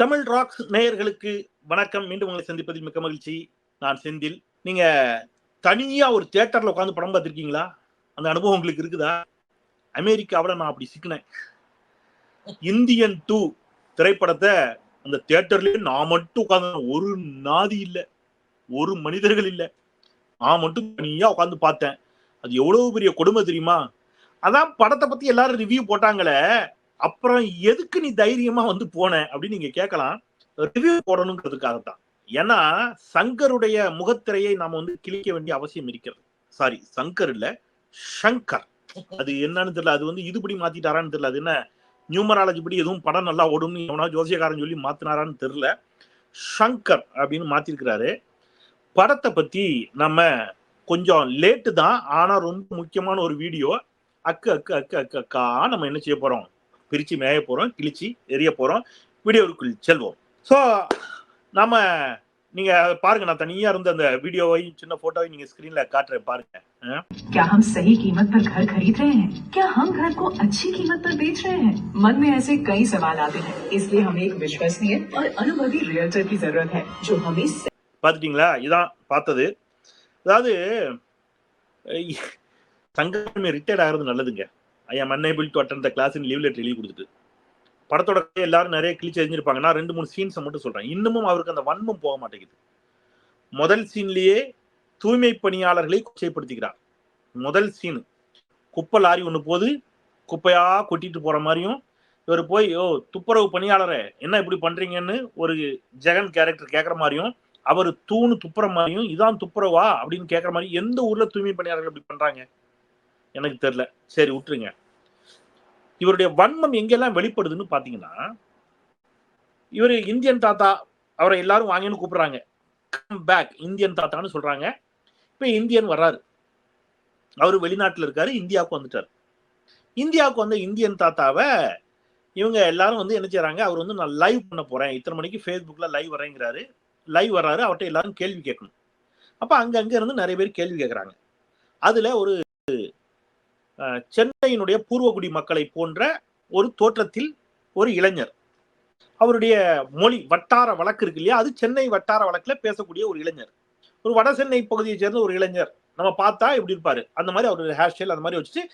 Tamil rocks நேயர்களுக்கு வணக்கம். மீண்டும் உங்களை சந்திப்பதில் மிக்க மகிழ்ச்சி. நான் செந்தில். நீங்க தனியா ஒரு தியேட்டர்ல உட்காந்து படம் பார்த்திருக்கீங்களா? அந்த அனுபவம் உங்களுக்கு இருக்குதா? அமெரிக்காவில் நான் அப்படி சிக்கினேன். இந்தியன் டூ திரைப்படத்தை அந்த தியேட்டர்லயே நான் மட்டும் உட்காந்து ஒரு நாதி இல்லை. ஒரு மனிதர்கள் இல்லை. நான் மட்டும் தனியா உட்காந்து பார்த்தேன். அது எவ்வளவு பெரிய கொடுமை தெரியுமா? அதான் படத்தை பத்தி எல்லாரும் ரிவ்யூ போட்டாங்களே. அப்புறம் எதுக்கு நீ தைரியமா வந்து போன அப்படின்னு நீங்க கேட்கலாம். ரிவ்யூ போடணுங்கிறதுக்காகத்தான். ஏன்னா சங்கருடைய முகத்திரையை நாம வந்து கிழிக்க வேண்டிய அவசியம் இருக்கிறது. சாரி சங்கர் இல்ல ஷங்கர் அது என்னன்னு தெரியல அது வந்து இதுபடி மாத்திட்டாரான்னு தெரியல. அது என்ன நியூமராலஜி படி எதுவும் படம் நல்லா ஓடும்னு எவனா ஜோசியக்காரன் சொல்லி மாத்தினாரான்னு தெரியல. ஷங்கர் அப்படின்னு மாத்திருக்கிறாரு. படத்தை பத்தி நம்ம கொஞ்சம் லேட்டு தான் ஆனா ரொம்ப முக்கியமான ஒரு வீடியோ. அக்கு அக்கு அக்கு அக்கு அக்கா நம்ம என்ன செய்ய போறோம்? பிரிச்சு மேய போறோம் கிழிச்சு எரிய போறோம் வீடியோவுக்குள் செல்வோம் ஸோ நாம நீங்க பாருங்க நான் தனியா இருந்த அந்த வீடியோவை சின்ன போட்டோவை நீங்க ஸ்கிரீன்ல காட்டுறேன் பாருங்க क्या हम सही कीमत पर घर खरीद रहे हैं क्या हम घर को अच्छी कीमत पर बेच रहे हैं मन में ऐसे कई सवाल आते हैं इसलिए हमें एक विश्वसनीय और अनुभवी रियल्टर की जरूरत है जो हमें பார்த்துட்டீங்களா இதான் பார்த்தது அதாவது தங்கமே ரிட்டையர்ட் ஆகிறது நல்லதுங்க I am unable to attend the class leave letter எழுதி கொடுத்துட்டு. படத்தோட எல்லாரும் நிறைய கிழிச்சு எரிஞ்சிருப்பாங்க. நான் ரெண்டு மூணு சீன்ஸை மட்டும் சொல்றேன். இன்னமும் அவருக்கு அந்த வன்மம் போக மாட்டேங்குது. முதல் சீன்லயே தூய்மை பணியாளர்களை கொச்சைப்படுத்திக்கிறார். முதல் சீனு குப்பை லாரி ஒன்று போது குப்பையா கொட்டிட்டு போற மாதிரியும் இவர் போய் ஓ துப்புரவு பணியாளரை என்ன இப்படி பண்றீங்கன்னு ஒரு ஜெகன் கேரக்டர் கேட்குற மாதிரியும் அவர் தூணு துப்புற மாதிரியும் இதான் துப்புரவா? அப்படின்னு கேட்குற மாதிரி எந்த ஊர்ல தூய்மை பணியாளர்கள் இப்படி பண்றாங்க? எனக்கு தெரில சரி விட்டுருங்க. இவருடைய வன்மம் எங்கெல்லாம் வெளிப்படுதுன்னு பார்த்தீங்கன்னா இவர் இந்தியன் தாத்தா அவரை எல்லாரும் வாங்கின்னு கூப்பிடுறாங்க. கம் பேக் இந்தியன் தாத்தான்னு சொல்றாங்க. இப்போ இந்தியன் வர்றாரு. அவர் வெளிநாட்டில் இருக்காரு இந்தியாவுக்கு வந்துட்டார். இந்தியாவுக்கு வந்த இந்தியன் தாத்தாவை இவங்க எல்லாரும் வந்து என்ன செய்கிறாங்க அவர் வந்து நான் லைவ் பண்ண போறேன். இத்தனை மணிக்கு ஃபேஸ்புக்கில் லைவ் வரேங்கிறாரு லைவ் வர்றாரு அவர்கிட்ட எல்லாரும் கேள்வி கேட்கணும். அப்போ அங்கங்கே இருந்து நிறைய பேர் கேள்வி கேட்குறாங்க. அதில் ஒரு சென்னையினுடைய பூர்வகுடி மக்களை போன்ற ஒரு தோற்றத்தில் ஒரு இளைஞர். அவருடைய மொழி வட்டார வழக்கு இருக்கு இல்லையா? அது சென்னை வட்டார வழக்கில் பேசக்கூடிய ஒரு இளைஞர். ஒரு வட சென்னை பகுதியை சேர்ந்த ஒரு இளைஞர். நம்ம பார்த்தா எப்படி இருப்பாரு? அந்த மாதிரி அவர் ஹேர் ஸ்டைல் அந்த மாதிரி வச்சுட்டு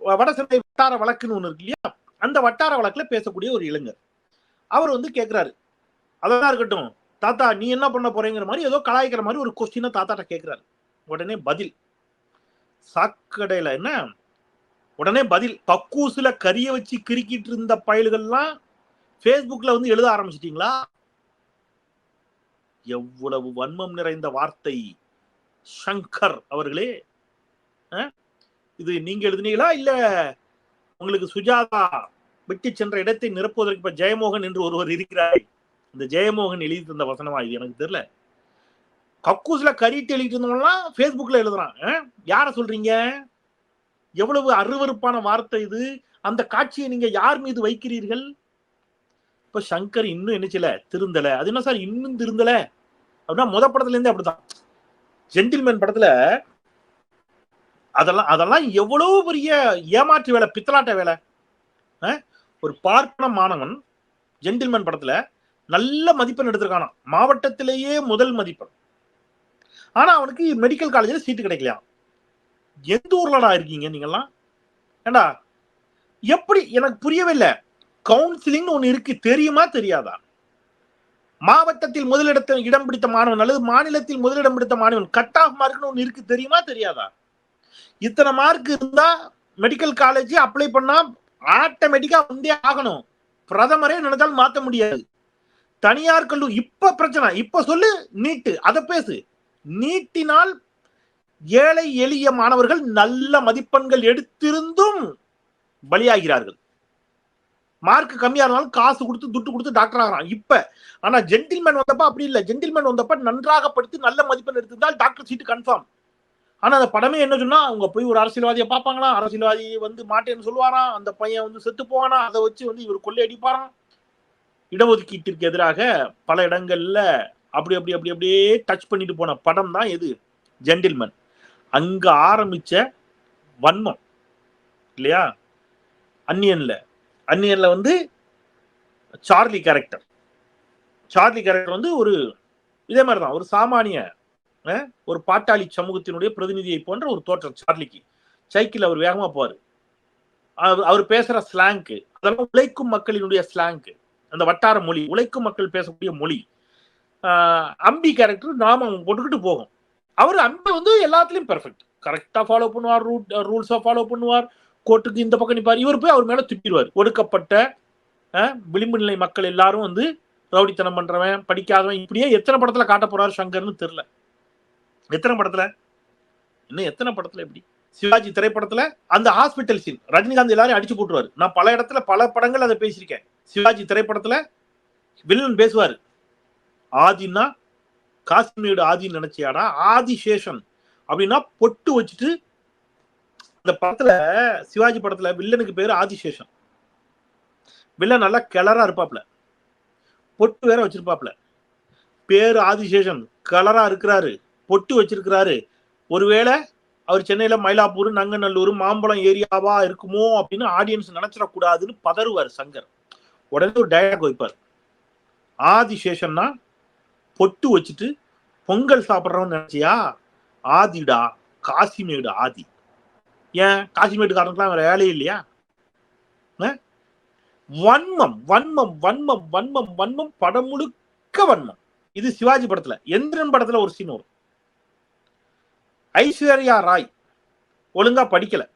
வ- வட சென்னை வட்டார வழக்குன்னு ஒன்று இருக்கு இல்லையா? அந்த வட்டார வழக்கில் பேசக்கூடிய ஒரு இளைஞர். அவர் வந்து கேட்குறாரு அதெல்லாம் இருக்கட்டும். தாத்தா நீ என்ன பண்ண போறேங்கிற மாதிரி ஏதோ கலாய்க்கிற மாதிரி ஒரு கொஸ்டினை தாத்தாட்ட கேட்குறாரு உடனே பதில். சாக்கடையில் என்ன? உடனே பதில் கக்கூசுல கரிய வச்சு கிறுக்கிட்டு இருந்த பயல்கள்லாம் ஃபேஸ்புக்ல வந்து எழுத ஆரம்பிச்சிட்டீங்களா? எவ்வளவு வன்மம் நிறைந்த வார்த்தை. சங்கர் அவர்களே இது நீங்க எழுதுனீங்களா? இல்ல உங்களுக்கு சுஜாதா விட்டு சென்ற இடத்தை நிரப்புவதற்கு இப்ப ஜெயமோகன் என்று ஒருவர் இருக்கிறார். இந்த ஜெயமோகன் எழுதி தந்த வசனமா இது? எனக்கு தெரியல. கக்கூஸ்ல கறிட்டு எழுதிட்டு இருந்தவங்கலாம் ஃபேஸ்புக்ல எழுதுறான். யார சொல்றீங்க? எவ்வளவு அருவருப்பான வார்த்தை இது? அந்த காட்சியை நீங்க யார் மீது வைக்கிறீர்கள்? இப்ப சங்கர் இன்னும் என்ன செய்யல? திருந்தல. அது என்ன சார் இன்னும் திருந்தல? அப்படின்னா முத படத்துல இருந்தே அப்படிதான். ஜென்டில்மேன் படத்துல அதெல்லாம் அதெல்லாம் எவ்வளவு பெரிய ஏமாற்று வேலை பித்தலாட்ட வேலை. ஒரு பார்ப்பன மாணவன் ஜென்டில்மேன் படத்துல நல்ல மதிப்பெண் எடுத்திருக்கானா மாவட்டத்திலேயே முதல் மதிப்பெண். ஆனா அவனுக்கு மெடிக்கல் காலேஜ்ல சீட்டு கிடைக்கலையா எந்த ஊர்லடா இருக்கீங்க நீங்கெல்லாம்? ஏண்டா? எப்படி? எனக்கு புரியவே இல்லை. கவுன்சிலிங் ஒன்று இருக்கு. தெரியுமா? தெரியாதா? மாவட்டத்தில் முதலிடத்தை இடம் பிடித்த மாணவன் அல்லது மாநிலத்தில் முதலிடம் பிடித்த மாணவன் கட் ஆஃப் மார்க்னு ஒன்று இருக்கு. தெரியுமா? தெரியாதா? இத்தனை மார்க் இருந்தா மெடிக்கல் காலேஜ் அப்ளை பண்ணா ஆட்டோமேட்டிக்கா வந்தே ஆகணும். பிரதமரே நினைச்சாலும் மாத்த முடியாது. தனியார் கல்லூரி இப்ப பிரச்சனை. இப்ப சொல்லு நீட்டு. அதை பேசு. நீட்டினால் ஏழை எளிய மாணவர்கள் நல்ல மதிப்பெண்கள் எடுத்திருந்தும் பலியாகிறார்கள். மார்க் கம்மியா இருந்தாலும் காசு கொடுத்து துட்டு கொடுத்து டாக்டர் ஆகிறான். இப்ப ஆனா ஜென்டில்மேன் வந்தப்ப அப்படி இல்லை. ஜென்டில்மேன் வந்தப்ப நன்றாக படித்து நல்ல மதிப்பெண் எடுத்திருந்தால் டாக்டர் சீட்டு கன்ஃபார்ம் ஆனா அந்த படமே என்ன சொன்னா அவங்க போய் ஒரு அரசியல்வாதியை பார்ப்பாங்களா? அரசியல்வாதி வந்து மாட்டேன்னு சொல்லுவாராம். அந்த பையன் வந்து செத்து போவானா? அதை வச்சு வந்து இவர் கொள்ளை அடிப்பாராம் இடஒதுக்கீட்டிற்கு எதிராக பல இடங்கள்ல அப்படி அப்படி அப்படி அப்படியே டச் பண்ணிட்டு போன படம் தான் எது? ஜென்டில்மேன் அங்க ஆரம்பிச்ச வன்மம். இல்லையா? அன்னியன்ல அன்னியன்ல வந்து சார்லி கேரக்டர். சார்லி கேரக்டர் வந்து ஒரு இதே மாதிரி தான் ஒரு சாமானிய ஒரு பாட்டாளி சமூகத்தினுடைய பிரதிநிதியை போன்ற ஒரு தோற்றம் சார்லிக்கு. சைக்கிள் அவர் வேகமா போவார். அவர் அவர் பேசுற ஸ்லாங்கு அதெல்லாம் உழைக்கும் மக்களினுடைய ஸ்லாங்கு அந்த வட்டார மொழி உழைக்கும் மக்கள் பேசக்கூடிய மொழி அம்பி கேரக்டர் நாமம் போட்டுக்கிட்டு போகும். அவர் அம்பி வந்து எல்லாத்துலயும் பெர்ஃபெக்ட் கரெக்டா ஃபாலோ பண்ணுவார் ரூட் ரூல்ஸா ஃபாலோ பண்ணுவார். கோர்ட்டுக்கு இந்த பக்கம் நிப்பார். இவர் போய் அவர் மேல துப்பிடுவார் ஒடுக்கப்பட்ட விளிம்பு நிலை மக்கள் எல்லாரும் வந்து ரவுடித்தனம் பண்றவன் படிக்காதவன் இப்படியே எத்தனை படத்துல காட்ட போறாரு சங்கர்னு தெரியல. எத்தனை படத்துல? இன்னும் எத்தனை படத்துல எப்படி? சிவாஜி திரைப்படத்துல அந்த ஹாஸ்பிட்டல் சீன் ரஜினிகாந்த் எல்லாரும் அடிச்சு போட்டுருவாரு. நான் பல இடத்துல பல படங்கள் அதை பேசியிருக்கேன். சிவாஜி திரைப்படத்துல வில்லன் பேசுவாரு. ஆதின்னா காஷ்மீர் ஆதின்னு நினைச்சியாடா? ஆதிசேஷன் அப்படின்னா பொட்டு வச்சுட்டு அந்த படத்துல சிவாஜி படத்துல வில்லனுக்கு பேரு ஆதிசேஷன் வில்லன் நல்லா கிளரா இருப்பாப்ல. பொட்டு வேற வச்சிருப்பாப்ல. பேரு ஆதிசேஷன் கலரா இருக்கிறாரு. பொட்டு வச்சிருக்கிறாரு. ஒருவேளை அவர் சென்னையில மயிலாப்பூர் நங்கநல்லூர் மாம்பழம் ஏரியாவா இருக்குமோ அப்படின்னு ஆடியன்ஸ் நினைச்சிடக்கூடாதுன்னு பதறுவார் சங்கர். உடனே ஒரு டயலாக் வைப்பார். ஆதிசேஷன்னா பொட்டு வச்சுட்டு பொங்கல் சாப்பிட்றவன் நினைச்சியா? ஆதிடா காசிமேடு ஆதி. ஏன்? காசிமேடுக்காரனுக்குலாம் வேற வேலையே இல்லையா? வன்மம் வன்மம் வன்மம் வன்மம் வன்மம் படம் முழுக்க வன்மம். இது சிவாஜி படத்துல எந்திரன் படத்துல ஒரு சீன் வரும். ஐஸ்வர்யா ராய் ஒழுங்கா படிக்கல.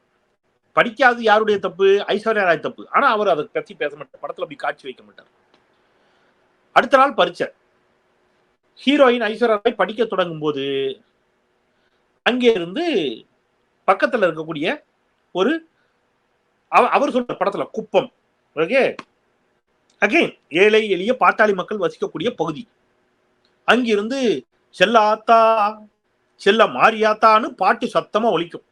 படிக்காது யாருடைய தப்பு? ஐஸ்வர்யா ராய் தப்பு. ஆனா அவர் அதை பற்றி பேச மாட்டார். படத்துல அப்படி காட்சி வைக்க மாட்டார். அடுத்த நாள் பரிச்சை ஹீரோயின் ஐஸ்வர்யா ராய் படிக்க தொடங்கும் போது அங்கே இருந்து பக்கத்தில் இருக்கக்கூடிய ஒரு அவ- அவர் சொல்ற படத்துல குப்பம். ஓகே? அகைன் ஏழை எளிய பாட்டாளி மக்கள் வசிக்கக்கூடிய பகுதி. அங்கிருந்து செல்லாத்தா செல்ல மாரியாத்தான்னு பாட்டு சத்தமா ஒலிக்கும்.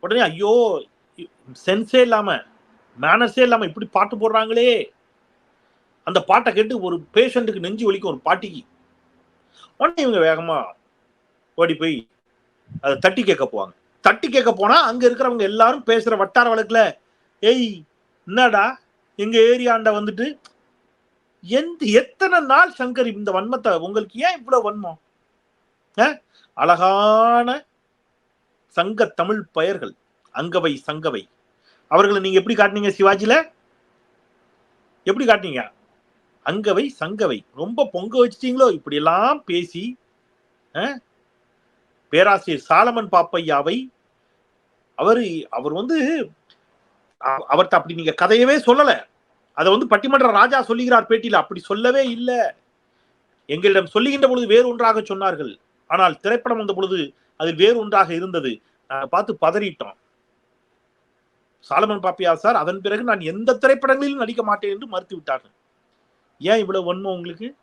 உடனே ஐயோ சென்ஸே இல்லாம மேனர்ஸே இல்லாம இப்படி பாட்டு போடுறாங்களே. அந்த பாட்டை கேட்டு ஒரு பேஷண்ட்டுக்கு நெஞ்சு ஒழிக்கும் ஒரு பாட்டிக்கு. உடனே இவங்க வேகமா ஓடி போய் அதை தட்டி கேட்க போவாங்க. தட்டி கேட்க போனா அங்க இருக்கிறவங்க எல்லாரும் பேசுற வட்டார வழக்குல ஏய் என்னடா? எங்க ஏரியாண்ட வந்துட்டு எந்த எத்தனை நாள் சங்கர் இந்த வன்மத்தை உங்களுக்கு ஏன் இவ்வளவு வன்மம்? அழகான சங்க தமிழ் பெயர்கள் அங்கவை சங்கவை. அவர்களை நீங்க எப்படி காட்டுனீங்க சிவாஜில? எப்படி காட்டுனீங்க? அங்கவை சங்கவை. ரொம்ப பொங்க வச்சிட்டீங்களோ? இப்படி எல்லாம் பேசி பேராசிரியர் சாலமன் பாப்பையாவை அவர் அவர் வந்து அ- அப்படி நீங்க கதையவே சொல்லல. அதை வந்து பட்டிமன்ற ராஜா சொல்லுகிறார் பேட்டியில. அப்படி சொல்லவே இல்லை. எங்களிடம் சொல்லுகின்ற பொழுது வேறு ஒன்றாக சொன்னார்கள். ஆனால் திரைப்படம் வந்த பொழுது அது வேறு ஒன்றாக இருந்தது பார்த்து பதறிட்டோம். சாலமன் பாப்பியா சார் அதன் பிறகு நான் எந்த திரைப்படங்களிலும் நடிக்க மாட்டேன் என்று மறுத்து விட்டார்கள் ஏன் இவ்வளவு வன்மம் உங்களுக்கு?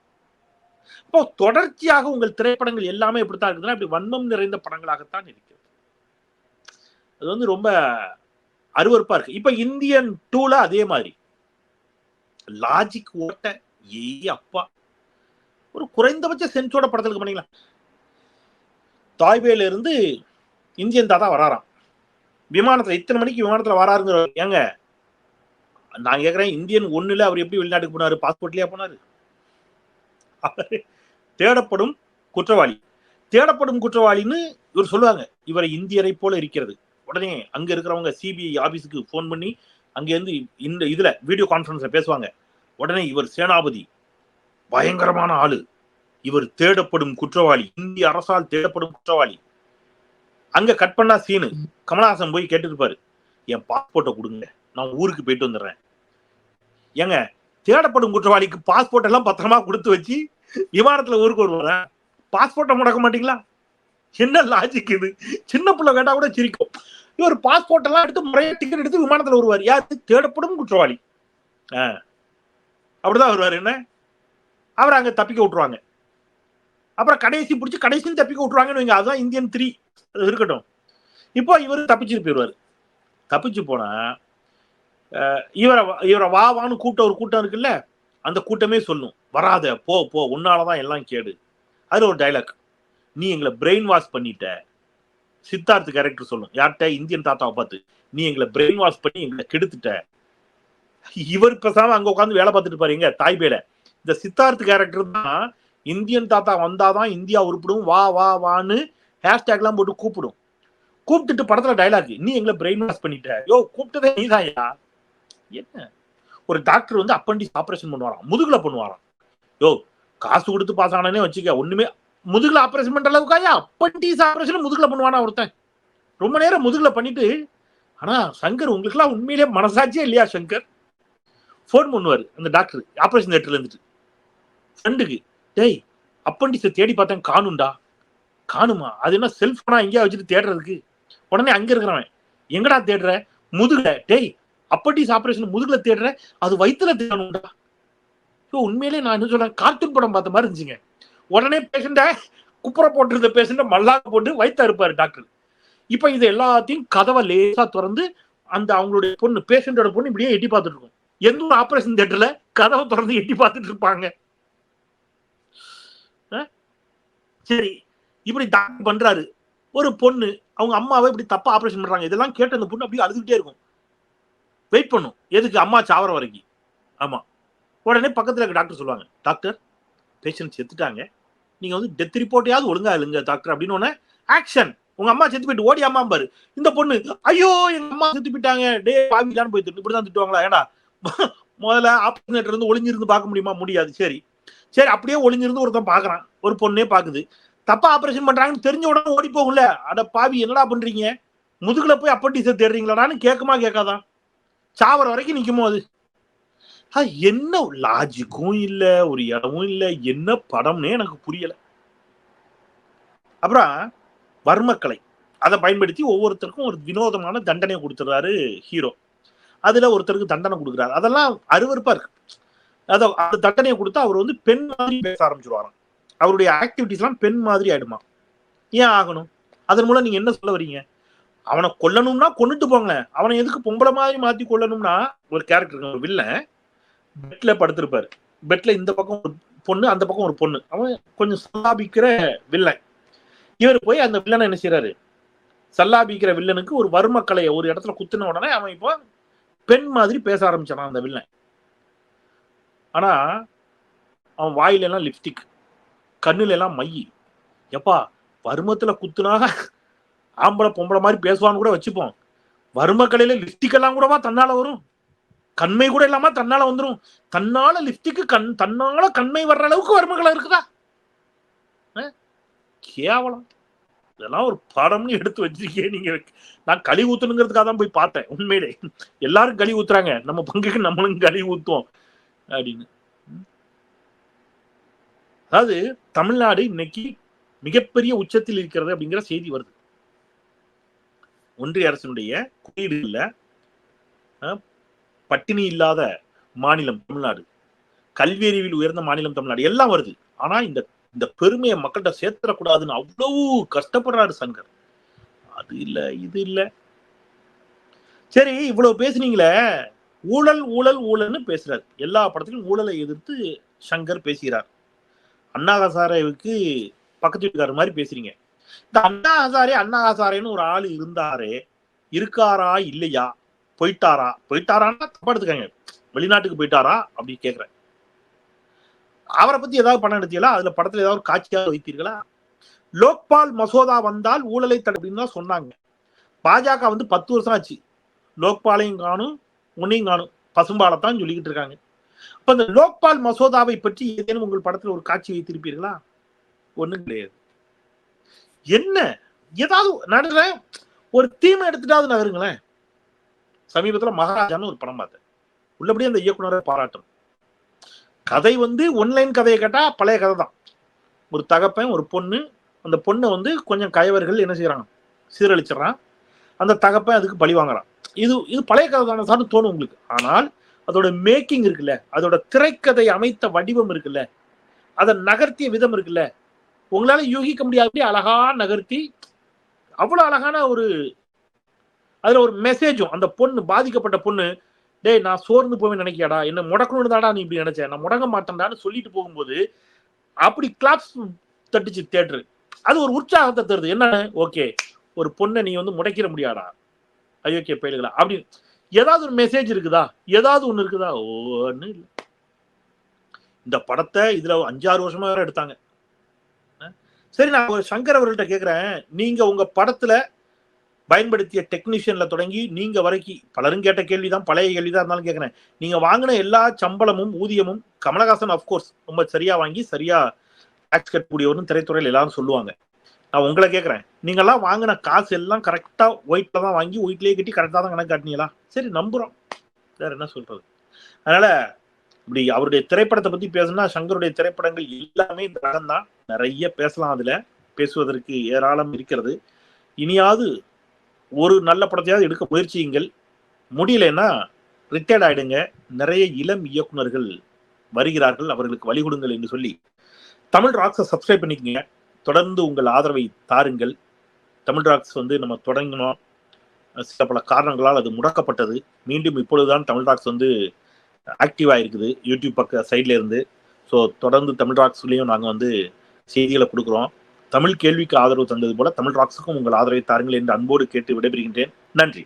இப்போ தொடர்ச்சியாக உங்கள் திரைப்படங்கள் எல்லாமே இப்படித்தான் இருக்குதுன்னா இப்படி வன்மம் நிறைந்த படங்களாகத்தான் இருக்கிறது. அது வந்து ரொம்ப அருவருப்பா இருக்கு. இப்ப இந்தியன் டூல அதே மாதிரி. லாஜிக் ஓட்ட ஏய் அப்பா. ஒரு குறைந்தபட்ச சென்ஸோட படத்துக்கு பண்ணீங்களா தாய்வேல இருந்து இந்தியன் தாத்தா வராராம். விமானத்துல இத்தனை மணிக்கு விமானத்துல வராருங்கிற ஏங்க நான் கேட்குறேன் இந்தியன் ஒன்றில் அவர் எப்படி வெளிநாட்டுக்கு போனார்? பாஸ்போர்ட்லேயே போனாரு? அவரு தேடப்படும் குற்றவாளி. தேடப்படும் குற்றவாளின்னு இவர் சொல்லுவாங்க. இவரை இந்தியரை போல இருக்கிறது. உடனே அங்க இருக்கிறவங்க சிபிஐ ஆஃபீஸுக்கு ஃபோன் பண்ணி அங்க இருந்து இந்த இதுல வீடியோ கான்ஃபரன்ஸில் பேசுவாங்க. உடனே இவர் சேனாபதி. பயங்கரமான ஆளு. இவர் தேடப்படும் குற்றவாளி. இந்திய அரசால் தேடப்படும் குற்றவாளி. அங்க கட் பண்ணா சீனு கமலஹாசன் போய் கேட்டுருப்பாரு என் பாஸ்போர்ட்டை கொடுங்க. நான் ஊருக்கு போயிட்டு வந்துடுறேன். ஏங்க தேடப்படும் குற்றவாளிக்கு பாஸ்போர்ட் எல்லாம் பத்திரமா கொடுத்து வச்சு விமானத்துல ஊருக்கு வருவாரா? பாஸ்போர்ட்டை முடக்க மாட்டீங்களா? என்ன லாஜிக் இது? சின்ன பிள்ளை கேட்டா கூட சிரிக்கும். இவர் பாஸ்போர்ட் எல்லாம் எடுத்து முறையா டிக்கெட் எடுத்து விமானத்துல வருவார். யார்? தேடப்படும் குற்றவாளி. ஆ. அப்படிதான் வருவார் என்ன? அவர் அங்க தப்பிக்க விட்டுருவாங்க. அப்புறம் கடைசி பிடிச்சி கடைசியும் தப்பிக்க விட்டுருவாங்கன்னு வைங்க அதுதான் இந்தியன் த்ரீ அது இருக்கட்டும். இப்போ இவர் தப்பிச்சுட்டு போயிடுவார் தப்பிச்சு போனா இவரை இவரை வா வான்னு ஒரு கூட்டம் இருக்குல்ல அந்த கூட்டமே சொல்லும். வராத போ போ உன்னாலதான் எல்லாம் கேடு. அது ஒரு டைலாக் நீ எங்களை பிரெயின் வாஷ் பண்ணிட்ட. சித்தார்த்து கேரக்டர் சொல்லும். யார்கிட்ட? இந்தியன் தாத்தாவை பார்த்து. நீ எங்களை பிரெயின் வாஷ் பண்ணி எங்களை கெடுத்துட்ட. இவர் பேசாம அங்க உட்காந்து வேலை பார்த்துட்டு பாருங்க தாய்பேல இந்த சித்தார்த் கேரக்டர் தான் இந்தியன் தாத்தா வந்தாதான் இந்தியா உருப்பிடும். வா வா வான்னு ஹேஷ்டேக்லாம் போட்டு கூப்பிடும். கூப்பிட்டுட்டு படத்துல டைலாக் நீ எங்களை பிரெயின் வாஷ் பண்ணிட்ட. யோ கூப்பிட்டதே நீதாயா என்ன? ஒரு டாக்டர் வந்து அப்பண்டிஸ் ஆப்ரேஷன் பண்ணுவாராம். முதுகுல பண்ணுவாராம். யோ காசு கொடுத்து பாஸ் ஆனானே வச்சுக்க. ஒண்ணுமே முதுகுல ஆப்ரேஷன் பண்ற அளவுக்காயா அப்பண்டிஸ் ஆப்ரேஷன் முதுகுல பண்ணுவானா ஒருத்தன்? ரொம்ப நேரம் முதுகுல பண்ணிட்டு ஆனா சங்கர் உங்களுக்குலாம் உண்மையிலேயே மனசாட்சியே இல்லையா சங்கர்? ஃபோன் பண்ணுவார் அந்த டாக்டர் ஆப்ரேஷன் தேட்டர்ல இருந்துட்டு. ஃப்ரெண்டுக்கு டேய் அப்பண்டிஸை தேடி பார்த்தேன். காணும்டா. காணுமா? அது என்ன செல்போனா எங்கேயா வச்சுட்டு தேடுறதுக்கு? உடனே அங்க இருக்கிறவன் எங்கடா தேடுற? முதுகுல. டேய் அப்பண்டிஸ் ஆப்ரேஷன் முதுகுல தேடுற அது வயிற்றுல தேடணும்டா. ஸோ உண்மையிலே நான் என்ன சொல்றேன் கார்ட்டூன் படம் பார்த்த மாதிரி இருந்துச்சுங்க. உடனே பேஷண்ட்டை குப்புற போட்டிருந்த பேஷண்ட்டை மல்லாக போட்டு வயிற்று இருப்பாரு டாக்டர். இப்போ இது எல்லாத்தையும் கதவை லேசா திறந்து அந்த அவங்களுடைய பொண்ணு பேஷண்டோட பொண்ணு இப்படியே எட்டி பார்த்துட்டு இருக்கும். எந்த ஒரு ஆப்ரேஷன் தேட்டரில் கதவை திறந்து எட்டி பார்த்துட்டு இருப்பாங்க? சரி இப்படி டாக்டர் பண்றாரு. ஒரு பொண்ணு அவங்க அம்மாவை இப்படி தப்பா ஆப்ரேஷன் பண்றாங்க. இதெல்லாம் கேட்டு அந்த பொண்ணு அப்படியே அழுதுகிட்டே இருக்கும். வெயிட் பண்ணும். எதுக்கு? அம்மா சாவர வரைக்கும். ஆமாம் உடனே பக்கத்தில் இருக்க டாக்டர் சொல்லுவாங்க டாக்டர் பேஷண்ட் செத்துட்டாங்க. நீங்கள் வந்து டெத் ரிப்போர்ட்டையாவது ஒழுங்கா இல்லைங்க டாக்டர் அப்படின்னு உடனே ஆக்ஷன் உங்க அம்மா செத்து போயிட்டு ஓடி அம்மா பாரு. இந்த பொண்ணு ஐயோ எங்க அம்மா செத்து போயிட்டாங்க. டே பாவிலான்னு போய் திட்டு இப்படிதான் திட்டுவாங்களா? ஏடா முதல்ல ஆப்பரேஷன் இருந்து ஒளிஞ்சிருந்து பார்க்க முடியுமா? முடியாது. சரி. சரி அப்படியே ஒளிஞ்சிருந்து ஒருத்தன் பாக்குறான் ஒரு பொண்ணே பாக்குது தப்பா ஆப்ரேஷன் பண்றாங்கன்னு தெரிஞ்ச உடனே ஓடி போகும்ல. அட பாவி என்னடா பண்றீங்க? முதுகுல போய் அப்பண்டிஸை தேடுறீங்களாடான்னு கேட்குமா கேட்காதான் சாவர வரைக்கும் நிற்குமோ அது? என்ன லாஜிக்கும் இல்ல ஒரு இடமும் இல்ல என்ன படம்னே எனக்கு புரியல. அப்புறம் வர்மக்கலை. அதை பயன்படுத்தி ஒவ்வொருத்தருக்கும் ஒரு வினோதமான தண்டனை கொடுத்துறாரு ஹீரோ அதுல ஒருத்தருக்கு தண்டனை கொடுக்குறாரு. அதெல்லாம் அருவருப்பா இருக்கு. அத அந்த தண்டனையை கொடுத்தா அவர் வந்து பெண் மாதிரி பேச ஆரம்பிச்சிருவாராம். அவருடைய ஆக்டிவிட்டிஸ் எல்லாம் பெண் மாதிரி ஆயிடுமா? ஏன் ஆகணும்? அதன் மூலம் நீங்க என்ன சொல்ல வரீங்க? அவனை கொல்லணும்னா கொண்டுட்டு போங்க. அவனை எதுக்கு பொம்பளை மாதிரி மாத்தி கொல்லணும்னா ஒரு கேரக்டர் ஒரு வில்லன் பெட்ல படுத்திருப்பாரு. பெட்ல இந்த பக்கம் ஒரு பொண்ணு அந்த பக்கம் ஒரு பொண்ணு. அவன் கொஞ்சம் சல்லாபிக்கிற வில்லன் இவர் போய் அந்த வில்லனை என்ன செய்யறாரு சல்லாபிக்கிற வில்லனுக்கு ஒரு வர்ம கலையை ஒரு இடத்துல குத்துன உடனே அவன் இப்போ பெண் மாதிரி பேச ஆரம்பிச்சான் அந்த வில்லன் ஆனா அவன் வாயில எல்லாம் லிப்ஸ்டிக் கண்ணுல எல்லாம் மை. எப்பா வர்மத்துல குத்துனாக ஆம்பளை பொம்பளை மாதிரி பேசுவான்னு கூட வச்சுப்போம். வறுமக்கலையில லிப்டிக்கெல்லாம் கூடவா தன்னால வரும்? கண்மை கூட இல்லாம தன்னால வந்துடும் தன்னால லிப்டிக்கு கண் தன்னால கண்மை வர்ற அளவுக்கு வர்மக்கலை இருக்குதா? கேவலம். இதெல்லாம் ஒரு படம்னு எடுத்து வச்சிருக்கேன் நீங்க. நான் களி ஊத்தணுங்கிறதுக்காக தான் போய் பார்த்தேன் உண்மையிலே. எல்லாரும் களி ஊத்துறாங்க. நம்ம பங்குக்கு நம்மளும் களி ஊத்துவோம் அப்படின்னு. அதாவது தமிழ்நாடு இன்னைக்கு மிகப்பெரிய உச்சத்தில் இருக்கிறது அப்படிங்கிற செய்தி வருது. ஒன்றிய அரசினுடைய குறியீடுகளில் பட்டினி இல்லாத மாநிலம் தமிழ்நாடு கல்வி அறிவில் உயர்ந்த மாநிலம் தமிழ்நாடு எல்லாம் வருது. ஆனா இந்த இந்த பெருமையை மக்கள்கிட்ட சேர்த்துடக்கூடாதுன்னு அவ்வளவு கஷ்டப்படுறாரு சங்கர். அது இல்ல இது இல்ல. சரி இவ்வளவு பேசுனீங்களே. ஊழல் ஊழல் ஊழல்னு பேசுறாரு. எல்லா படத்திலும் ஊழலை எதிர்த்து சங்கர் பேசுகிறார். அண்ணா ஹசாரேவுக்கு பக்கத்து வீட்டுக்காரர் மாதிரி பேசுறீங்க. இந்த அண்ணா ஹசாரே அண்ணா ஹசாரேன்னு ஒரு ஆள் இருந்தாரே இருக்காரா இல்லையா? போயிட்டாரா? போயிட்டாரான்னா தப்பா எடுத்துக்கங்க. வெளிநாட்டுக்கு போயிட்டாரா அப்படி கேக்குறேன். அவரை பத்தி ஏதாவது பணம் எடுத்தீங்களா? அதுல படத்துல ஏதாவது ஒரு காட்சியாக வைத்தீர்களா? லோக்பால் மசோதா வந்தால் ஊழலை தடுப்பின்னு தான் சொன்னாங்க. பாஜக வந்து பத்து வருஷம் ஆச்சு. லோக்பாலையும் காணும் உன்னையும் காணும். பசும்பாலத்தான் சொல்லிக்கிட்டு இருக்காங்க. இப்ப இந்த லோக்பால் மசோதாவை பற்றி ஏதேனும் உங்கள் படத்துல ஒரு காட்சி வைத்திருப்பீர்களா? ஒண்ணும் கிடையாது. என்ன? ஏதாவது நடுற ஒரு தீமை எடுத்துட்டாவது நகருங்களேன். சமீபத்துல மகாராஜான்னு ஒரு படம் பார்த்தேன். உள்ளபடியே அந்த இயக்குனரை பாராட்டும் கதை வந்து ஒன்லைன் கதையை கேட்டா பழைய கதை தான். ஒரு தகப்பன் ஒரு பொண்ணு அந்த பொண்ணை வந்து கொஞ்சம் கயவர்கள் என்ன செய்யறாங்க சீரழிச்சிடறான். அந்த தகப்பன் அதுக்கு பழி வாங்குறான். இது இது பழைய கதை தானே சார்னு தோணும் உங்களுக்கு. ஆனால் அதோட மேக்கிங் இருக்குல்ல அதோட திரைக்கதை அமைத்த வடிவம் இருக்குல்ல அதை நகர்த்திய விதம் இருக்குல்ல உங்களால யூகிக்க முடியாத அழகா நகர்த்தி அவ்வளவு அழகான ஒரு அதுல ஒரு மெசேஜும் அந்த பொண்ணு பாதிக்கப்பட்ட பொண்ணு டேய் நான் சோர்ந்து போவேன் நினைக்கியாடா என்ன முடக்கணும்னு தாடா நீ இப்படி நினைச்ச. நான் முடங்க மாட்டேன்டான்னு சொல்லிட்டு போகும்போது அப்படி கிளாப்ஸ் தட்டுச்சு தேட்டரு அது ஒரு உற்சாகத்தை தருது. என்ன ஓகே ஒரு பொண்ணை நீ வந்து முடைக்கிற முடியாடா? அயோக்கிய பயல்களா? அப்படி ஏதாவது ஒரு மெசேஜ் இருக்குதா? ஏதாவது ஒன்று இருக்குதா? ஒன்று இல்லை இந்த படத்தை இதில் அஞ்சாறு வருஷமா வேற எடுத்தாங்க. சரி நான் ஒரு சங்கர் அவர்கள்ட்ட கேட்குறேன் நீங்க உங்க படத்துல பயன்படுத்திய டெக்னீஷியன்ல தொடங்கி நீங்க வரைக்கும் பலரும் கேட்ட கேள்விதான் பழைய கேள்விதான் இருந்தாலும் கேட்குறேன் நீங்க வாங்கின எல்லா சம்பளமும் ஊதியமும் கமலஹாசன் அஃப்கோர்ஸ் ரொம்ப சரியா வாங்கி சரியா டாக்ஸ் கட்டக்கூடியவரும் திரைத்துறையில் எல்லாரும் சொல்லுவாங்க. நான் உங்களை கேட்குறேன் நீங்கெல்லாம் வாங்கின காசு எல்லாம் கரெக்டாக ஒயிட்டில் தான் வாங்கி ஒயிட்லேயே கட்டி கரெக்டாக தான் கணக்கு காட்டினீங்களா? சரி நம்புகிறோம் வேற என்ன சொல்றது? அதனால இப்படி அவருடைய திரைப்படத்தை பத்தி பேசணும்னா சங்கருடைய திரைப்படங்கள் எல்லாமே இந்த ரகம் தான். நிறைய பேசலாம் அதுல. பேசுவதற்கு ஏராளம் இருக்கிறது. இனியாவது ஒரு நல்ல படத்தையாவது எடுக்க முயற்சியுங்கள். முடியலைன்னா ரிட்டையர்ட் ஆயிடுங்க. நிறைய இளம் இயக்குனர்கள் வருகிறார்கள். அவர்களுக்கு வழி கொடுங்கள் என்று சொல்லி தமிழ் ராக்ஸை சப்ஸ்கிரைப் பண்ணிக்கங்க. தொடர்ந்து உங்கள் ஆதரவை தாருங்கள். தமிழ் ராக்ஸ் வந்து நம்ம தொடங்கினோம். சில பல காரணங்களால் அது முடக்கப்பட்டது. மீண்டும் இப்பொழுதுதான் தமிழ் ராக்ஸ் வந்து ஆக்டிவாக இருக்குது யூடியூப் பக்க சைட்ல இருந்து. ஸோ தொடர்ந்து தமிழ் ராக்ஸ்லேயும் நாங்கள் வந்து செய்திகளை கொடுக்குறோம். தமிழ் கேள்விக்கு ஆதரவு தந்தது போல தமிழ் ராக்ஸுக்கும் உங்கள் ஆதரவை தாருங்கள் என்று அன்போடு கேட்டு விடைபெறுகின்றேன். நன்றி.